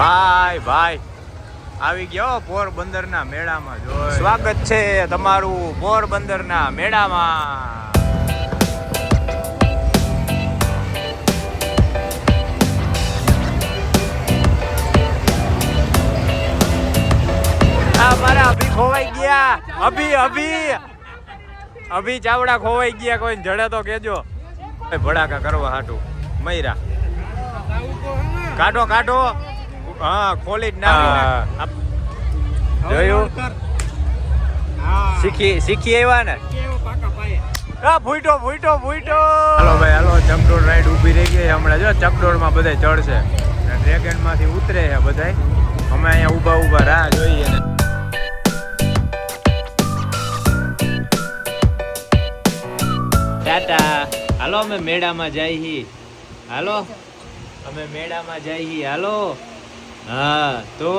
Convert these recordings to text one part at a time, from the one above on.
ભાઈ ભાઈ. આવી ગયો પોરબંદરના મેળામાં જો સ્વાગત છે તમારું પોરબંદરના મેળામાં. મારા અભી ખોવાઈ ગયા. અભી અભી. અભી ચાવડા ખોવાઈ ગયા કોઈ જડે તો કેજો. ભડાકા કરવા હાટું. મયરા. કાઢો કાઢો. હા ખોલી જ ના જોયું? શીખી શીખી આવ્યા ને? હા ફૂટો ફૂટો ફૂટો હાલો ભાઈ હાલો ચકડોળ રાઈડ ઊભી રહી ગઈ હમણાં. જો ચકડોળમાં બધા ચડશે ડ્રેગનમાંથી ઉતરે છે બધા અમે અહીંયા ઊભા ઊભા રાહ જોઈએ ને. ટાટા. હાલો અમે મેળામાં જઈ હી. હાલો. અમે મેળામાં જઈ હી. હાલો. હા, તો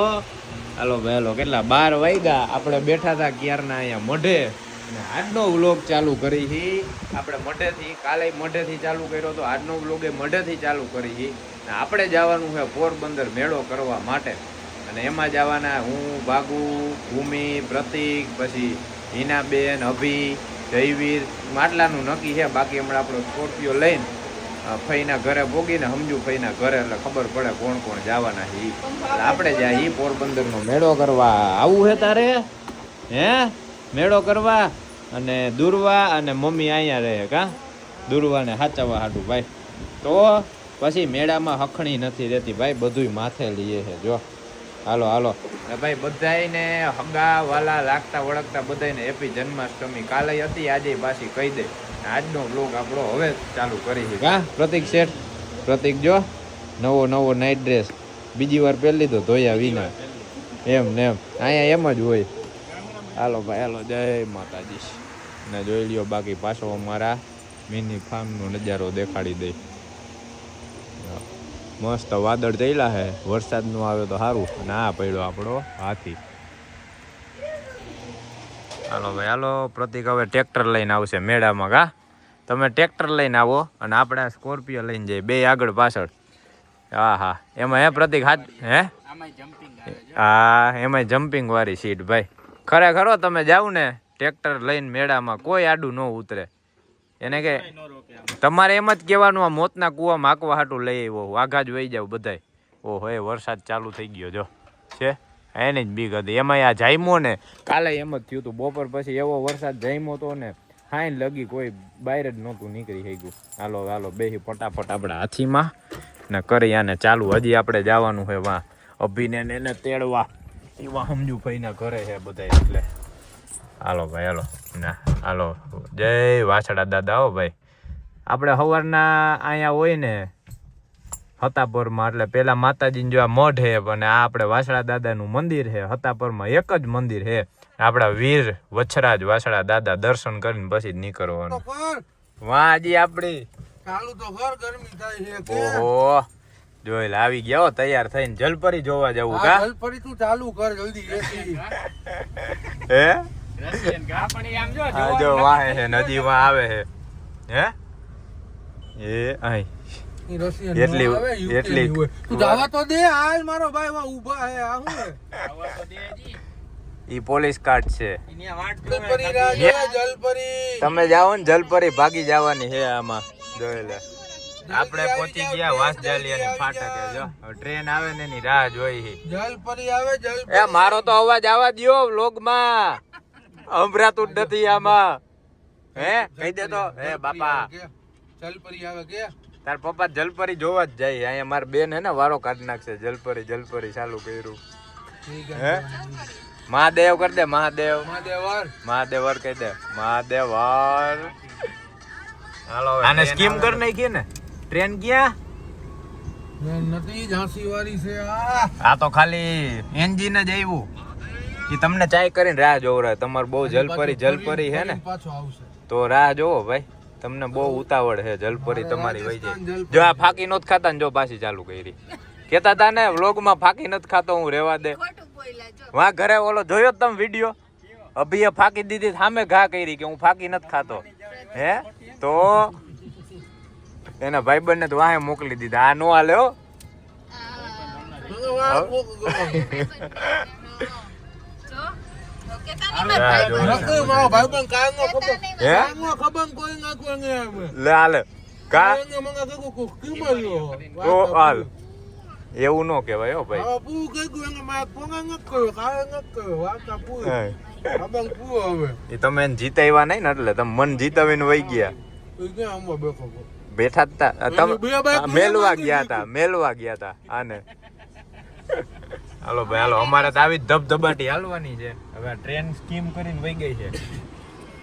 હાલો ભાઈ હાલો કેટલા બાર વાગ્યા? આપણે બેઠા હતા ક્યારના અહીંયા મઢે. અને આજનો વ્લોગ ચાલુ કરી હી. આપણે મઢેથી, કાલે મઢેથી ચાલુ કર્યો તો આજનો વ્લોગ મોઢેથી ચાલુ કરી હી. અને આપણે જવાનું છે પોરબંદર મેળો કરવા માટે. અને એમાં જવાના હું ભાગુ ભૂમિ, પ્રતિક, પછી હિનાબેન, અભી, જયવીર. માટલાનું નક્કી છે, બાકી હમણાં આપણો સ્કોર્પિયો લઈને ફઈના ઘરે ભોગીને સમજુ ફઈના ઘરે એટલે ખબર પડે કોણ કોણ જવાના છે. એટલે આપણે જાય ઈ પોરબંદરનો મેળો કરવા આવું હે તારે? હે? મેળો કરવા અને દુર્વા અને મમ્મી અહીંયા રહે કા? દુર્વા ને સાચવવા હાટું ભાઈ. તો પછી મેળામાં હખણી નથી રહેતી ભાઈ, બધુંય માથે લઈએ છે, જો. હાલો હાલો. ભાઈ બધાને હગા વાલા લાગતા વળગતા બધાયને હેપી જન્માષ્ટમી. કાલે હતી, આજે પાછી કહી દે. આજનો બ્લોગ આપણો હવે ચાલુ કરી છે. હા પ્રતિક શેઠ પ્રતિક જો નવો નવો નાઇટ ડ્રેસ બીજી વાર પહેરી લીધો ધોયા વિના. એમ ને એમ. અહીંયા એમ જ હોય. હાલો ભાઈ હાલો જય માતાજી. ને જોઈ લ્યો બાકી પાછો અમારા મિની ફાર્મનો નજારો દેખાડી દઈ મસ્ત વાદળ થયેલા હે. વરસાદનું આવે તો સારું અને આ પડ્યો આપણો હાથી. હાલો ભાઈ હાલો પ્રતિક હવે ટ્રેક્ટર લઈને આવશે મેળામાં કા? તમે ટ્રેક્ટર લઈને આવો અને આપણે સ્કોર્પિયો લઈને જઈએ. બે આગળ પાછળ. હા હા એમાં હે પ્રતિક હાથ હે? હા એમાં જમ્પિંગ વાળી સીટ ભાઈ. ખરેખર તમે જાવ ને ટ્રેક્ટર લઈને મેળામાં કોઈ આડું ન ઉતરે. એને કે તમારે એમ જ કહેવાનું, આ મોતના કૂવામાં આકવા હાટું લઈ આવ્યો વાઘા જ વહી જાવ બધાય. ઓહો, એ વરસાદ ચાલુ થઈ ગયો, જો. છે? એની જ બીક હતી. એમાંય આ જામ્યો ને. કાલે એમ જ થયું હતું. બપોર પછી એવો વરસાદ જામ્યો હતો ને હાઈન લગી કોઈ બહાર જ નહોતું નીકળી થઈ હાલો હાલો, બેહી ફટાફટ આપણે હાથીમાં. ને કરી આને ચાલુ. હજી આપણે જવાનું છે વાં અભિને એને તેડવા. એવા સમજુ ભાઈના ઘરે છે બધા એટલે. હાલો ભાઈ, હાલો. ના, હાલો. જય વાછડા દાદા હો ભાઈ. આપણે સવારના અહીંયા હોય ને હતાપરમાં, એટલે પેલા માતાજીને જોવા મઢ હે અને આ આપણે વાસળા દાદાનું મંદિર છે, હતાપરમાં એક જ મંદિર છે. આપણા વીર વછરાજ વાસળા દાદા દર્શન કરીને પછી જ નીકળવાનું. વાજી આપણી ચાલુ તો ફર ગરમી થાય છે ઓહો. જોઈ આવી ગયા હો તૈયાર થઈને જલપરી જોવા જવું કા? જલપરી તું ચાલુ કર જલ્દી હે? જો વાહે છે નદી માં આવે છે હે? એ અહીં. એટલી- એટલી- તું જવા તો દે હાલ મારો ભાઈ વા ઊભા હે આ હું? ઈ પોલીસ કાર્ડ છે. તમે જાઓ ને જલપરી ભાગી જવાની છે આમાં. જોઈ લે. આપણે પહોંચી ગયા વાંસજાલિયાની ફાટકે જો. ટ્રેન આવે ને એની રાહ જોઈ હી જલપરી આવે જલપરી. એ મારો તો અવાજ આવવા દ્યો વ્લોગમાં. અમરાતું જ નથી આમાં. હે? કહી દે તો. હે બાપા. જલપરી આવે કે? તાર પપ્પા જલપરી જોવા જ જાય. અહીંયા મારી બેન હે ને વારો કાઢી નાખશે. જલપરી જલપરી ચાલુ કર્યું. હે? મહાદેવ કરી દે મહાદેવ. મહાદેવર. મહાદેવર કહી દે મહાદેવર. હાલો આને સ્કીમ કરી નાખી ને. ટ્રેન ક્યાં? નથી ઝાંસી વાળી છે આ. આ તો ખાલી એન્જિન જ આવ્યું એ તમને ચાય કરીને રાહ જોવરાય. તમારે બહુ જલપરી જલપરી હે ને? પાછો આવશે. તો રાહ જોવો ભાઈ. તમને બહુ ઉતાવળ છે જલપરી તમારી વહી જાય. જો આ ફાકી નોત ખાતા ને જો પાછી ચાલુ કરી. કેતા તા ને વ્લોગમાં ફાકી નથી ખાતો હું રેવા દે. વાં ઘરે ઓલો જોયો તમે વીડિયો અભીએ ફાકી દીધી સામે ઘા કરી કે હું ફાકી નથી ખાતો. હે? તો એના ભાઈબંધને તો વાહે મોકલી દીધા. આ નો હાલે હો. લે હાલે. કા. ઓ હાલ. એવું ન કહેવાય હો ભાઈ. એ તમે જીતાવ્યા નહીં ને એટલે તમે મન જીતાવીને વહી ગયા. એ ક્યાં આમાં બેઠો હતો? તમે મેલવા ગયા દીધી. તા મેલવા ગયા તા આને. હાલો ભાઈ હાલો અમારે તો આવી જ ધબધબાટી હાલવાની છે. હવે ટ્રેન સ્કીમ કરીને વહી ગઈ છે.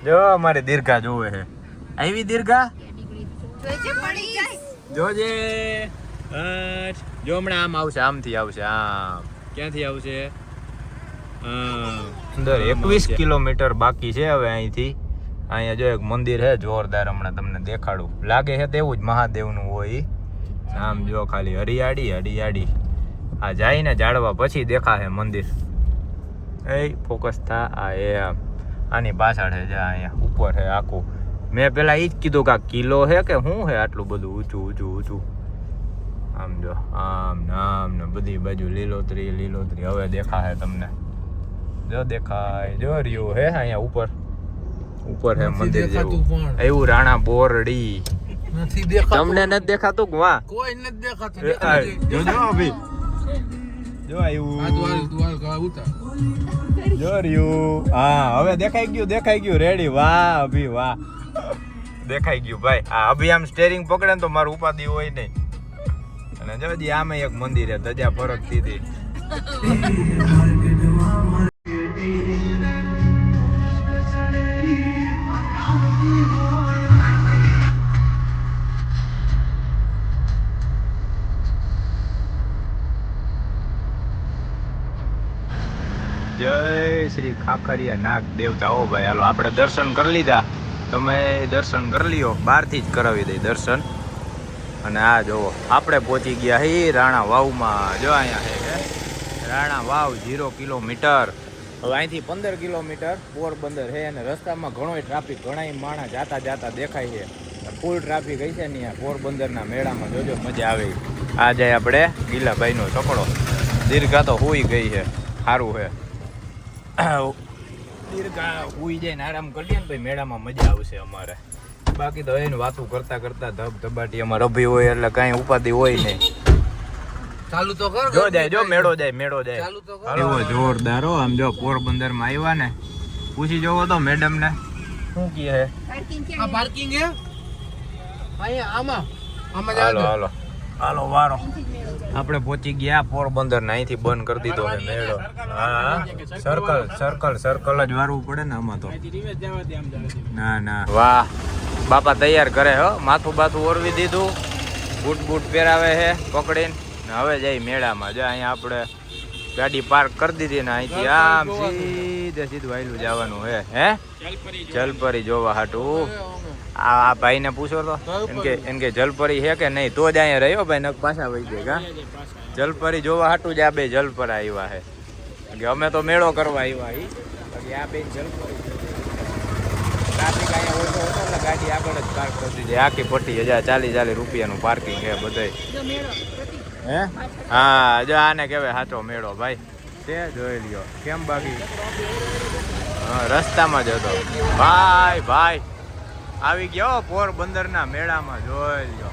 જો અમારે દીર્ઘા જોવે છે. આવી દીર્ઘા? જોજે. જો હમણાં આમ આવશે આમથી આવશે આમ. ક્યાંથી આવશે. અંદર એકવીસ કિલોમીટર બાકી છે હવે અહીંથી. અહીંયા જો એક મંદિર છે જોરદાર હમણાં તમને દેખાડું. લાગે છે તેવું જ મહાદેવનું હોય. આમ જો ખાલી હરિયાળી હરિયાળી. આ જાઈને જાળવા પછી દેખાશે મંદિર. એ ફોકસ થા આ એ આમ. આની પાછળ છે જા અહીંયા ઉપર છે આખું. મેં પહેલાં એ જ કીધું કે આ કિલ્લો છે કે શું છે આટલું બધું ઊંચું ઊંચું ઊંચું? આમ જો આમ ને આમ ને બધી બાજુ લીલોતરી લીલોતરી. હવે દેખાશે તમને. જો દેખાય જો રહ્યું હે અહીંયા ઉપર. ઉપર હે મંદિર જેવું. એવું રાણા બોરડી. નથી દેખાતું. તમને નથી દેખાતું કે વાહ? કોઈ નથી દેખાતું. જોજો જો જો અભી જો આ તું હાલ, આવ્યું. જો રહ્યું. હા હવે દેખાઈ ગયું દેખાઈ ગયું. રેડી વાહ અભી વાહ. દેખાઈ ગયું ભાઈ. આ અભી આમ સ્ટેરિંગ પકડે ને તો મારું ઉપાધિ હોય નહીં. અને જો જી આમે એક મંદિર હે ધજા ફરકતી હતી જય શ્રી ખાખરિયા નાગ દેવતા. ઓ ભાઈ, હાલો, આપણે દર્શન કરી લીધા. તમે દર્શન કરી લ્યો, બહારથી જ કરાવી દઈ દર્શન. અને આ જોવો આપણે પહોંચી ગયા હી રાણા વાવમાં. જો અહીંયા છે રાણા વાવ ઝીરો કિલોમીટર. હવે અહીંથી પંદર કિલોમીટર પોરબંદર છે અને રસ્તામાં ઘણોય ટ્રાફિક ઘણાય માણસ જાતા જાતા દેખાય છે. ફૂલ ટ્રાફિક હશે ને અહીંયા પોરબંદરના મેળામાં. જોજો, મજા આવે. આ જાય આપણે ગીલાભાઈનો છકડો દીર્ઘા તો હોઈ ગઈ છે. સારું છે. દીર્ઘા હુઈ ને આરામ કરીએ ને ભાઈ, મેળામાં મજા આવશે અમારે. બાકી તો એને વાતું કરતા કરતા ધબ ધબાટી અમારે અભી હોય એટલે કાંઈ ઉપાધિ હોય નહીં. ચાલુ તો કર જો જાય જો મેળો જાય મેળો જાય. ચાલુ તો કર. એવો જોરદાર હો આમ જો પોરબંદરમાં આવ્યા ને પૂછી જોવો તો મેડમ ને શું કહે છે? આ પાર્કિંગ હે? અહીંયા આમાં આમાં હાલો. હાલો. હાલો વારો. આપણે પહોંચી ગયા પોરબંદર ને અહીંથી બંધ કરી દીધો છે મેળો. હા સર્કલ સર્કલ સર્કલ જ વારવું પડે ને આમાં તો. ના ના. વાહ. બાપા તૈયાર કરે હો. માથું બાથું ઓરવી દીધું. બૂટ બૂટ પહેરાવે છે પકડીને. હવે જઈ મેળામાં. જો અહીંયા આપણે ગાડી પાર્ક કરી દીધી ને અહીંથી આમ સીધે સીધું વાયલું જવાનું હે હે? જલપરી જોવા હાટું. આ ભાઈને પૂછો તો એમ કે એમ કે જલપરી છે કે નહીં? તો જ અહીંયા રહ્યો ભાઈ નક પાછા વહી જાય કા? જલપરી જોવા હાટું જ આ બે જલપરા આવ્યા છે. કે અમે તો મેળો કરવા આવ્યા હી બાકી આ બે જલપરી ટ્રાફિક અહીંયા ઓછો હતો એટલે ગાડી આગળ જ પાર્ક કરી દીધી. આખી પટ્ટી હજાર ચાલી ચાલી રૂપિયાનું પાર્કિંગ છે બધાય. હે? હા જો આને કહેવાય સાચો મેળો ભાઈ. તે જોઈ લ્યો કેમ બાકી? હા રસ્તામાં જ હતો. ભાઈ ભાઈ. આવી ગયો પોરબંદરના મેળામાં. જોઈ લો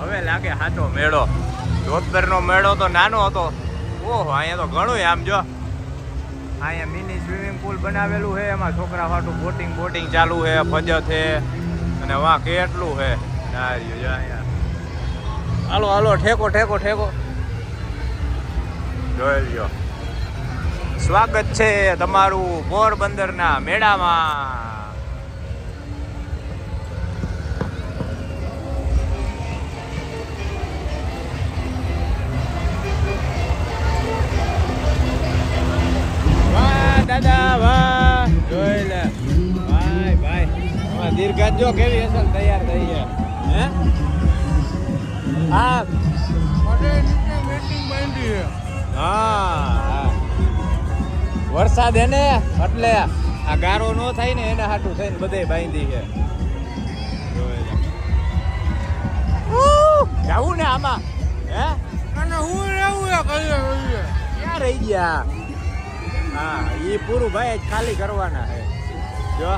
હવે લાગે સાચો મેળો. જોધબરનો મેળો તો નાનો હતો. ઓહો, અહીંયા તો ઘણું આમ જો. અહીંયા મિની સ્વિમિંગ પુલ બનાવેલું છે. એમાં છોકરા વાટું બોટિંગ બોટિંગ ચાલુ છે ફજત છે. અને વાં કેટલું છે. હાલો હાલો, ઠેકો ઠેકો ઠેકો. જોઈ લો સ્વાગત છે તમારું પોરબંદરના મેળામાં. દાદા વાહ જોઈ લે. ભાઈ ભાઈ દીર્ઘાત જો કેવી અસલ તૈયાર થઈ છે હે? હા. માટે નીચે meeting બાંધી છે. હા હા. વરસાદ એને એટલે આ ગારો નો થાય ને એને હાટું થઈને બધે બાંધી છે. જવું ને આમાં હે? અને હું રહેવું. ક્યાં રહી ગયા? હા એ પૂરું ભાઈ જ ખાલી કરવાના છે. જો.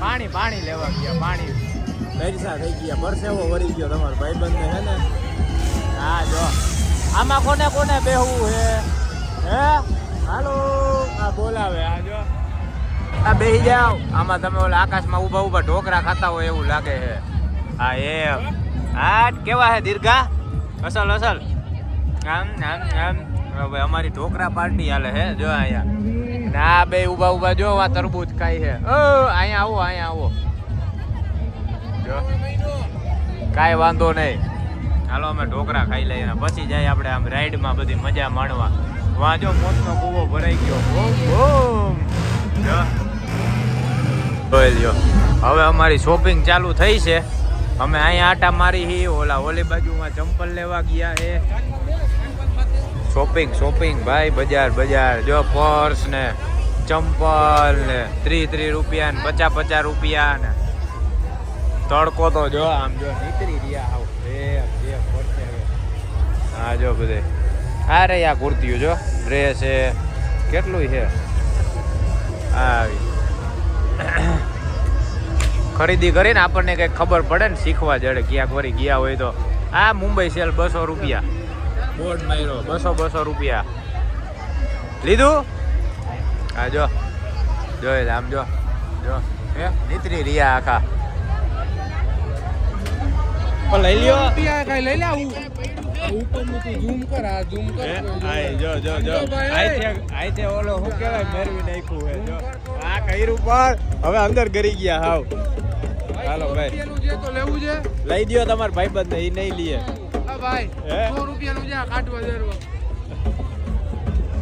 પાણી પાણી લેવા ગયા પાણી. પૈસા થઈ ગયા પરસેવો વળી ગયો તમારો ભાઈબંધને હે ને? હા જો. આમાં કોને કોને બેહવું હે હે? હાલો. આ બોલાવે આ જો. આ બેહી જાવ આમાં તમે ઓલા આકાશમાં ઊભા ઊભા ઢોકરા ખાતા હોય એવું લાગે છે. હા એ હા કેવા હે દીર્ઘા? અસલ અસલ આમ આમ આમ. હવે અમારી ઢોકરા પાર્ટી હાલે હે, જો અહીંયા. ના બે ઊભા ઊભા જો, આ તરબૂચ ખાઈ છે ઓ, અહીંયા આવો અહીંયા આવો. જો. કાંઈ વાંધો નહીં. હાલો, અમે ઢોકરા ખાઈ લઈએ પછી જાય આપણે આમ રાઈડમાં બધી મજા માણવા. વાંજો મોતનો કૂવો ભરાઈ ગયો. બૂમ જો. જોઈ લ્યો. હવે અમારી શોપિંગ ચાલુ થઈ છે. અમે અહીંયા આટા મારી હી, ઓલા ઓલી બાજુમાં ચંપલ લેવા ગયા છે શોપિંગ શોપિંગ ભાઈ, બજાર બજાર. જો પર્સ ને ચંપલ ને ત્રી ત્રી રૂપિયા ને પચાસ પચાસ રૂપિયા ને તડકો તો જો આમ જો નીકળી રહ્યા આવ. હા જો બધે. આ રે આ કુર્તીઓ જો. ડ્રેસ છે. કેટલું છે? આવી. ખરીદી કરીને આપણને કંઈક ખબર પડે ને શીખવા જડે ક્યાંક વળી ગયા હોય તો. આ મુંબઈ સેલ બસો રૂપિયા. બોર્ડ માર્યો. બસો બસો રૂપિયા. લીધું? હા જો. જો લે આમ જો. જો. હે? નીતરી રહ્યા આખા. લઈ લ્યો. રૂપિયા લઈ લે આવું? આ ઉપરનું કર. આ. આય જો જો જો. જો ઓલો મેરવી નાખ્યું હે જો. આ હવે અંદર ગરી ગયા હાવ. હાલો ભાઈ. રૂપિયાનું તો લેવું છે. લઈ દ્યો તમારા ભાઈબંધને એ નહીં લઈએ હા ભાઈ સો રૂપિયાનું છે આ કાઢવા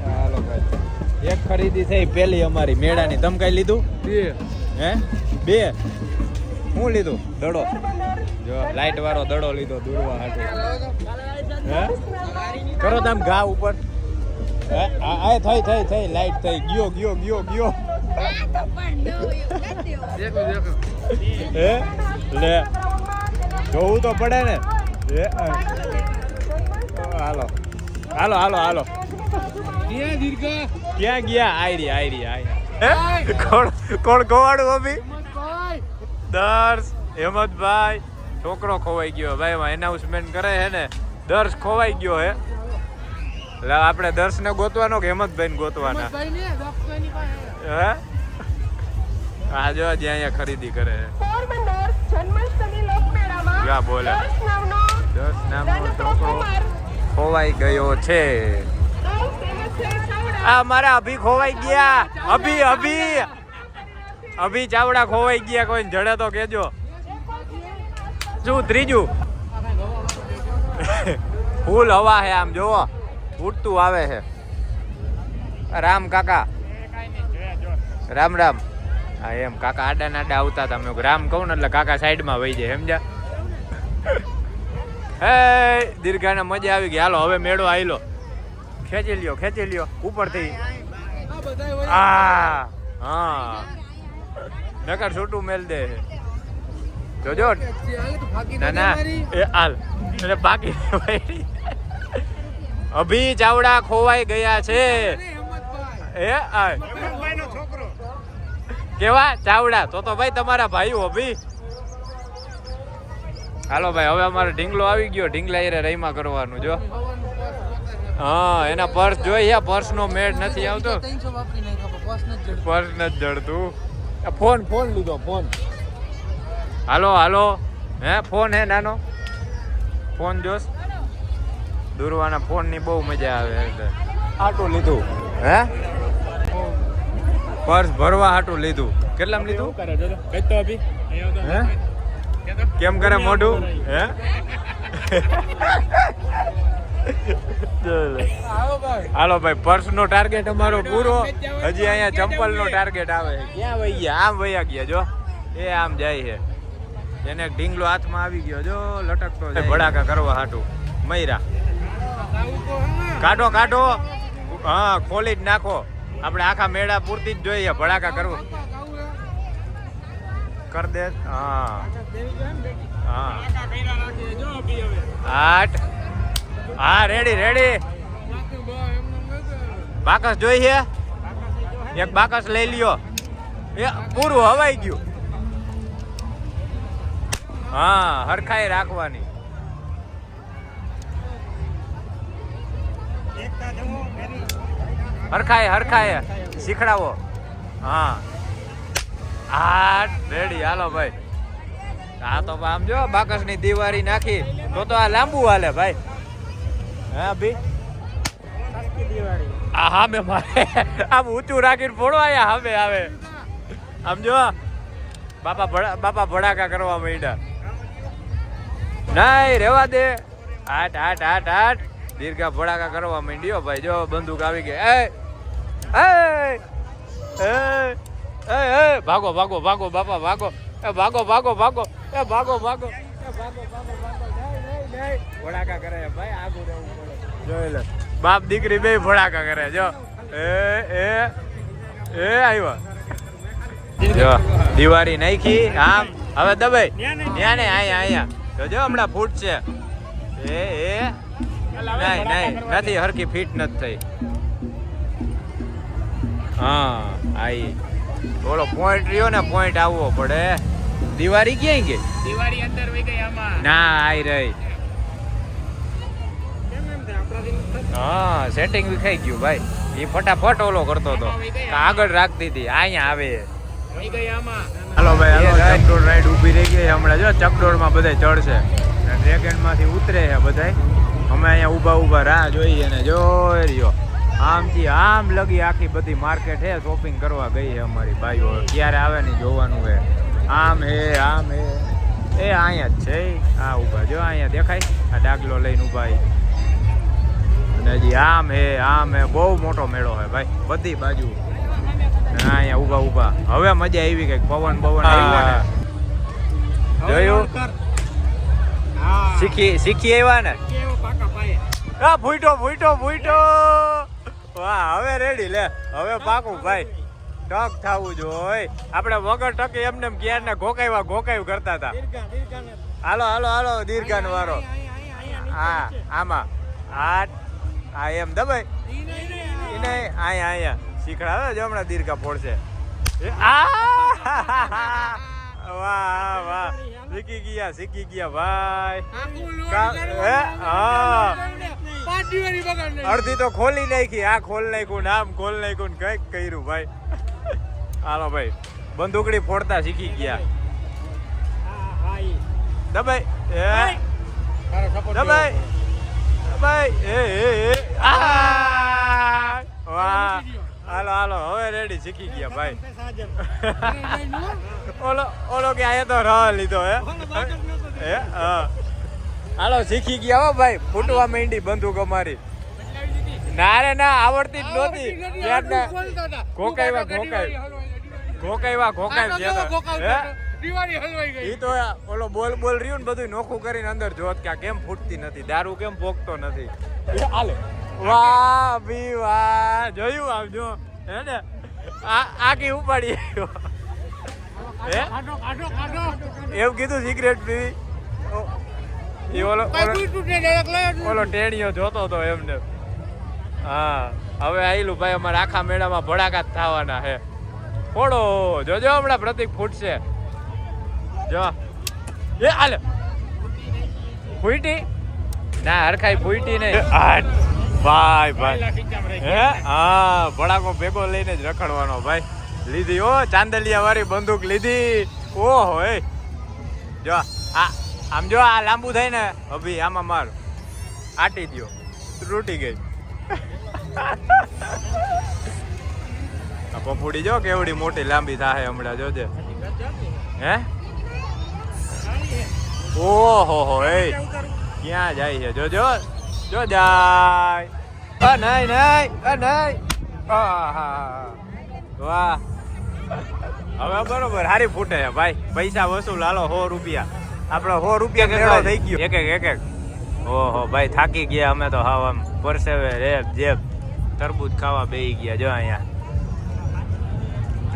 હાલો ભાઈ. એક ખરીદી થઈ પેલી અમારી મેળાની. તમ કઈ લીધું? બે. હે? બે? શું લીધું? દડો. જો લાઈટ વાળો દડો લીધો દૂરવા હાટે. હે? કરો તમ ઘા ઉપર. હે? આ થઈ થઈ થઈ. લાઈટ થઈ. ગયો ગયો ગયો ગયો. હે? લે. જોવું તો પડે ને. હે. હાલો. હાલો હાલો હાલો. ક્યાં દીર્ઘા? ક્યાં ગયા? આયરી આયરી આયરી હે? કોણ કોણ ખોવાડું અભી દર્શ હેમંતભાઈ. છોકરો ખોવાઈ ગયો. ભાઈ એમાં એનાઉન્સમેન્ટ કરે છે ને દર્શ ખોવાઈ ગયો હે એટલે આપણે દર્શને ગોતવાનો કે હેમંતભાઈને ગોતવાના? ને ગોતવાના હે? આ જો જ્યાં અહીંયા ખરીદી કરે છે. બોલે. દસ નામનો ખોવાઈ ગયો છે. આ મારા અભી ખોવાઈ ગયા. અભી અભી. અભી ચાવડા ખોવાઈ ગયા. કોઈ જડે તો કેજો. શું, ત્રીજું? ફૂલ હવા હે આમ જોવો ઉડતું આવે છે રામ કાકા. રામ રામ. હા, એમ. કાકા આડા નાડા આવતા હતા. મેં રામ કહું ને એટલે કાકા સાઈડમાં વહી જાય, સમજ્યા? હે દીર્ઘાને મજા આવી ગઈ. હાલો હવે મેળો આયલો. ખેંચી લ્યો ખેંચી લ્યો ઉપરથી. આ હા. નકર છૂટું મેલ દે. જોજો. ના ના. એ હાલ. એટલે બાકી અભી ચાવડા ખોવાઈ ગયા છે. એ કેવા? ચાવડા. તો તો ભાઈ તમારા ભાઈઓ અભી. હાલો ભાઈ હવે અમારો ઢીંગલો આવી ગયો. ઢીંગલા એ રહીમાં કરવાનું જો. હા એના પર્સ જોઈએ પર્સ નો મેળ નથી આવતો. પર્સ નથી જડતું. ફોન ફોન લીધો ફોન. Hello hello. હે ફોન હે નાનો? ફોન જોસ દૂરવાના ફોનની બહુ મજા આવે એટલે આટું લીધું. હે? પર્સ ભરવા હાટું લીધું. કેટલામ લીધું? હે? કેમ કરે મોઢું? હે. હાલો ભાઈ પર્સ નો ટાર્ગેટ અમારો પૂરો. હજી અહીંયા ચંપલ નો ટાર્ગેટ આવે. ક્યાં વહી ગયા? આમ વહી ગયા જો. એ આમ જાય છે. એને ઢીંગલો હાથમાં આવી ગયો. જો, લટકતો ભડાકા કરવા હાટું. ને. કાઢો કાઢો. હા, ખોલી જ નાખો. આપણે આખા મેળા પૂરતી જ જોઈએ, ભડાકા કરવું. કર દે. હા. હા. આઠ હા રેડી રેડી. બાકસ જોઈ છે એક બાકસ લઈ લ્યો. એ પૂરું હવાઈ ગયું. હા હરખાઈ રાખવાની. હરખાય હરખાય શીખડાવો. હા. હા રેડી, હાલો ભાઈ. આ તો આમ જો, બાકસની દિવાળી નાખી. તો તો આ લાંબુ હાલે ભાઈ. હા ભી આ હા મેં મારે. આમ ઊંચું રાખીને ફોડો આયા હવે આવે આમ જો, બાપા ભડા, બાપા ભડાકા કરવા માંડ્યા. નહીં રેવા દે. આટ આટ આટ આટ દીર્ઘા ભડાકા કરવા માંડ્યો ભાઈ. જો, બંદૂક આવી ગઈ. એ એ. એ એ ભાગો ભાગો ભાગો બાપા ભાગો. એ ભાગો ભાગો ભાગો. એ ભાગો ભાગો. એ ભાગો ભાગો ભાગો નહીં નહીં નહીં ભડાકા કરે ભાઈ આગળ રહેવું પડે. જોઈ લે. બાપ દીકરી બે ભડાકા કરે જો. એ એ એ આવ્યો જો દિવાળી નાખી આમ. હવે દબાઈ ત્યાં ને અહીંયા અહીંયા તો જો હમણાં ફૂટ છે. એ એ. નહીં નહીં નથી હરકી ફિટ નથી થઈ. હા આઈ. બોલો પોઈન્ટ રહ્યો ને પોઈન્ટ આવવો પડે. દિવાળી ક્યાં ગઈ? દિવાળી અંદર વઈ ગઈ આમાં. ના આઈ રહી? હા સેટિંગ વિખાઈ ગયું ભાઈ. એ ફટાફટ ઓલો કરતો હતો. આગળ રાખતી હતી. અહીંયા આવે. વહી ગઈ આમાં. હાલો ભાઈ હાલો ચકડોળ રાઈડ ઊભી રહી ગઈ હમણાં. જો ચકડોળમાં બધા ચડશે. ડ્રેગનમાંથી ઉતરે છે બધા અમે અહીંયા ઊભા ઊભા રાહ જોઈએ ને જો રહ્યો. આમથી આમ લગી આખી બધી માર્કેટ હે શોપિંગ કરવા ગઈ છે અમારી ભાઈઓ ક્યારે આવે ને જોવાનું હે. આમ હે આમ હે. એ અહીંયા જ છે. આ ઊભા જો અહીંયા દેખાય. આ ડાગલો લઈને ઊભા. અને હજી આમ હે આમ હે. બહુ મોટો મેળો હે ભાઈ. બધી બાજુ. અહીંયા ઊભા ઊભા. હવે મજા આવી કંઈક. પવન પવન જોયું? શીખી શીખી આવ્યા ને? આ ફૂટો ફૂટો ફૂટો વાહ હવે રેડી લે. હવે પાકું ભાઈ. ટક થવું જોઈએ આપણે વગર ટકે એમને એમ ક્યાર ને ઘોકાવ્યા ઘોકાવ્યું કરતા હતા. હાલો હાલો હાલો દીર્ઘાન વાળો હા આમાં. આ આ એમ નહીં. એને અહીંયા અહીંયા. શીખડાવે જો હમણાં દીર્ઘા ફોડશે. આ! વાહ વાહ શીખી ગયા શીખી ગયા ભાઈ. હા? હે? પાંચ બગાડ. અડધી તો ખોલી નાખી આ ખોલ નાખ્યું ને આમ ખોલ નાખ્યું ને કંઈક કર્યું ભાઈ. હાલો ભાઈ બંદૂકડી ફોડતા શીખી ગયા. દબાઈ દબાઈ. દબાઈ. એ એ વાહ. હાલો હાલો હવે રેડી શીખી ગયા ભાઈ. ઓલો ઓલો કે આયા તો રહ લીધો હે? હે? હા. હાલો શીખી ગયા હો ભાઈ. ફૂટવા માંડી બંદૂક અમારી. ના રે ના આવડતી જ નહોતી. ત્યારના ઘોકાઈ તું. ઘોકાવ્યા. બાબા દિવાળી હલવાઈ ગઈ, તો ઓલો બોલ બોલ રહ્યું ને બધું નોખું કરીને અંદર જોત કે કેમ ફૂટતી નથી દારૂ કેમ પોકતો નથી. હાલે. વાહ ભી વાહ. જોયું આમ જો. હે ને? આ આખી ઉપાડી એવું કીધું સિગરેટ પીવી. ઈ ઓલો ઓલો- ટેણીયો જોતો હતો એમને. હા હવે આયલું ભાઈ અમારા આખા મેળામાં ભડાકા જ થવાના હે. ફોડો જોજો હમણાં પ્રતિક ફૂટશે. જો. એ હાલે. ફૂટી? ના હરખાઈ ફૂટી નહીં. ભાઈ ભાઈ. હે? હા ભડાકો ભેગો લઈને જ રખડવાનો ભાઈ. લીધી ઓ ચાંદલિયા વાળી બંદૂક લીધી. ઓહો એ. જો. આમ જો આ લાંબુ થાય ને અભી આમાં માર. આટી દ્યો. તૂટી ગઈ. પફુડી જો કેવડી મોટી લાંબી થાય હમણાં જોજે. હે? ઓહો હો, એ. ક્યાં જાય છે? જોજો. જો જાય. અ, નહીં નહીં, અ, નહીં. વાહ. હવે બરોબર, હારી ફૂટે છે, ભાઈ. પૈસા વસૂલ, હાલો, સો રૂપિયા. આપણે સો રૂપિયા મેળો થઈ ગયો. એક એક એક એક. ઓહો ભાઈ થાકી ગયા અમે તો હાવ આમ. પરસેવે રેબ જેબ. તરબૂચ ખાવા બેહી ગયા જો અહીંયા.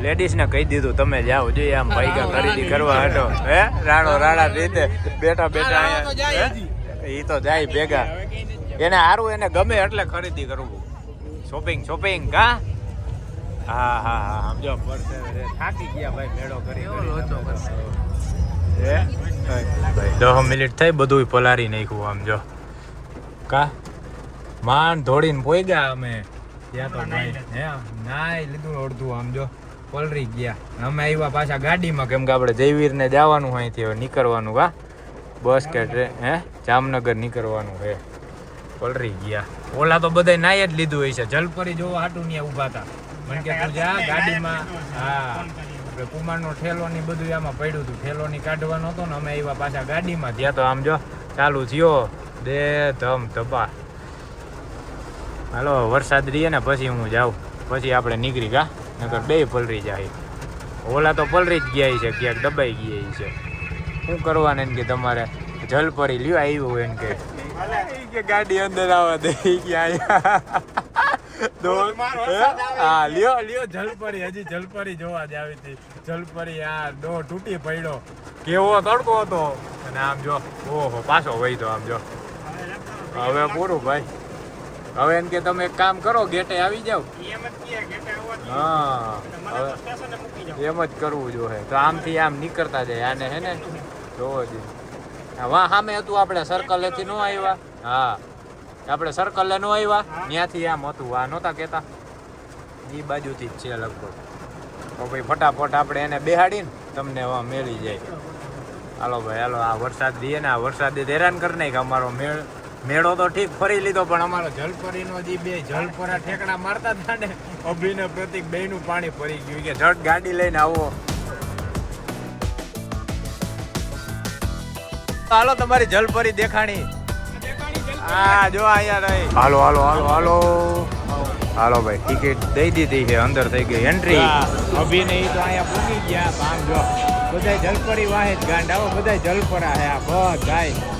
લેડીઝ ને કહી દીધું તમે જાઓ જોઈએ આમ ભાઈ ખરીદી કરવા હતો હે? રાણો રાણા રીતે બેઠા બેઠા રાણો તો જાય અહીંયા ઈ તો જાય ભેગા. એને સારું એને ગમે એટલે ખરીદી કરવું. શોપિંગ શોપિંગ કા? હા હા હા સમજો. પરસે રે. થાકી ગયા ભાઈ મેળો કરી એ ભાઈ દસ મિનિટ થઈ બધું પલારી નાખ્યું આમ જો. કા? માન ધોડીને પોઈ ગયા અમે. ત્યાં તો હે નાઈ લીધું અડધું આમ જો. પલરી ગયા. અમે આવ્યા પાછા ગાડીમાં કેમ કે આપણે જયવીરને જવાનું અહીંથી નીકળવાનું કા? બસ કે ટ્રેન હે? જામનગર નીકળવાનું હે પલરી ગયા. ઓલા તો બધા નાય જ લીધું હોય છે. જલપરી જોવા હાટું ત્યાં ઊભા હતા. મને કે તું જા ગાડીમાં. હા. આપણે કુમારનો ઠેલો ની બધું આમાં પડ્યું હતું. ઠેલો ની કાઢવાનો હતો ને અમે આવ્યા પાછા ગાડીમાં ત્યાં તો આમ જો ચાલુ થયો. દે ધમ ધબા. હાલો વરસાદ રહીએ ને પછી હું જાઉં. પછી આપણે નીકળી ગા નકર બે પલરી જાય. ઓલા તો પલરી જ ગયા છે ક્યાંક દબાઈ ગયા છે. શું કરવાનું એમ કે તમારે? જલપરી લ્યો આવ્યું એમ કે. ગાડી અંદર આવવા દે કે દો હા? લ્યો લ્યો જલપરી. હજી જલપરી જોવા જ આવી હતી. જલપરી આ દો તૂટી પડ્યો. કેવો તડકો હતો. અને આમ જો ઓહો પાછો વહી તો આમ જો. હવે પૂરું ભાઈ. હવે એમ કે તમે એક કામ કરો ગેટે આવી જાવ હા હવે એમ જ કરવું જોઈએ. તો આમથી આમ નીકળતા જાય. આને હે ને? જોવો જ. વાહ સામે હતું આપણે સર્કલેથી નો આવ્યા. હા. આપણે સર્કલ નો આવ્યા, ત્યાંથી આમ હતું. આ નહોતા કહેતા. એ બાજુથી જ છે લગભગ. તો ભાઈ ફટાફટ આપણે એને બેહાડીને તમને મેળી જાય. હાલો ભાઈ, હાલો, આ વરસાદ દઈએ ને આ વરસાદે હેરાન કરી નાખ અમારો મેળ. મેળો તો ઠીક ફરી લીધો, પણ અમારો જલપરીનો જે બે જલપરા ઠેકડા મારતા હતા ને, અભિનય પ્રતિક બે નું પાણી ફરી ગયું કે ઝટ ગાડી લઈને આવો. હાલો તમારી જલપરી દેખાણી. હા જો અહીંયા રહી. હાલો હાલો હાલો હાલો. હાલો ભાઈ ટિકિટ દઈ દીધી છે અંદર થઈ ગઈ એન્ટ્રી અભિનય તો અહીંયા પૂકી ગયા આમ જો. બધા જલપરી વાહે જ ગાંડ આવો બધા જલપરા હે આ બધાય.